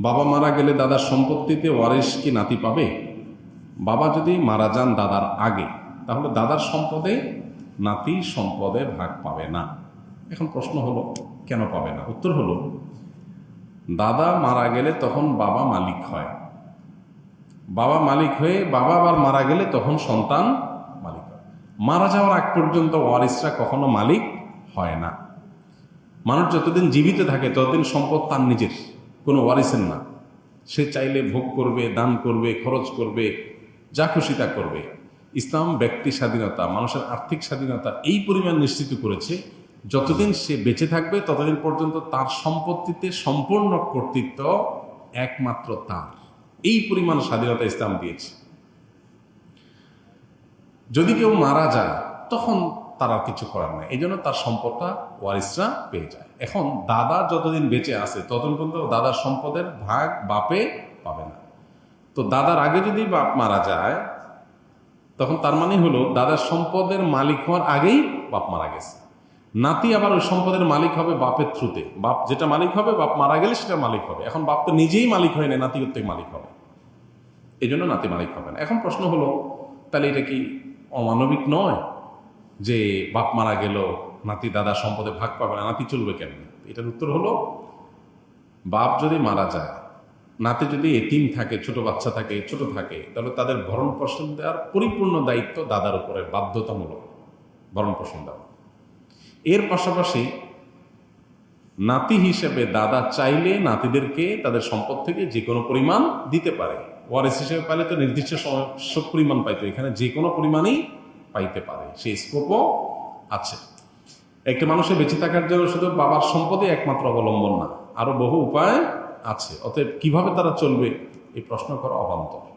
বাবা মারা গেলে দাদার সম্পত্তিতে ওয়ারিশ কি নাতি পাবে? বাবা যদি মারা যান দাদার আগে, তাহলে দাদার সম্পদে নাতি সম্পদে ভাগ পাবে না। এখন প্রশ্ন হলো, কেন পাবে না? উত্তর হলো, দাদা মারা গেলে তখন বাবা মালিক হয়। বাবা মালিক হয়ে বাবা আবার মারা গেলে তখন সন্তান মালিক হয়। মারা যাওয়ার আগ পর্যন্ত ওয়ারিসরা কখনো মালিক হয় না। মানুষ যতদিন জীবিত থাকে, ততদিন সম্পদ তার নিজের। কোনো ওয়ারিসের না। সে চাইলে ভোগ করবে, দান করবে, খরচ করবে, যা খুশি তা করবে। ইসলাম, ব্যক্তি স্বাধীনতা, মানুষের আর্থিক স্বাধীনতা এই পরিমাণ নিশ্চিত করেছে, যতদিন সে বেঁচে থাকবে, ততদিন পর্যন্ত তার সম্পত্তিতে সম্পূর্ণ কর্তৃত্ব একমাত্র তার। এই পরিমাণ স্বাধীনতা ইসলাম দিয়েছে। যদি কেউ মারা যায়, তখন তার আর কিছু করার নেই। এই জন্য তার সম্পদটা ওয়ারিসরা পেয়ে যায়। এখন দাদা যতদিন বেঁচে আছে, ততদিন পর্যন্ত দাদার সম্পদের ভাগ বাপে পাবে না। তো দাদার আগে যদি বাপ মারা যায়, তখন তার মানে হলো দাদার সম্পদের মালিক হওয়ার আগেই বাপ মারা গেছে। নাতি আবার ওই সম্পদের মালিক হবে বাপের থ্রুতে। বাপ যেটা মালিক হবে, বাপ মারা গেলে সেটা মালিক হবে। এখন বাপ তো নিজেই মালিক হয় না নাতি প্রত্যেক মালিক হবে। এই জন্য নাতি মালিক হবে না। এখন প্রশ্ন হলো, তাহলে এটা কি অমানবিক নয়? যে বাপ মারা গেল, নাতি দাদা সম্পদে ভাগ পাবে না, নাতি চলবে কেন এটার উত্তর হলো, বাপ যদি মারা যায়, নাতি যদি এতিম থাকে, ছোট বাচ্চা থাকে, ছোট থাকে, তাহলে তাদের ভরণ পোষণ দেওয়ার পরিপূর্ণ দায়িত্ব দাদার উপরে, বাধ্যতামূলক ভরণ পোষণ দেওয়া। এর পাশাপাশি নাতি হিসেবে দাদা চাইলে নাতিদেরকে তাদের সম্পদ থেকে যে কোনো পরিমাণ দিতে পারে। ওয়ারেস হিসেবে পাইলে তো নির্দিষ্ট পরিমাণ পাইতো, এখানে যে কোনো পরিমাণই পাইতে পারে। সেই স্কোপও আছে। একটি মানুষের বেঁচে থাকার জন্য শুধু বাবার সম্পদে একমাত্র অবলম্বন না আরও বহু উপায় আছে। অতএব কীভাবে তারা চলবে, এই প্রশ্ন করা অবান্তর।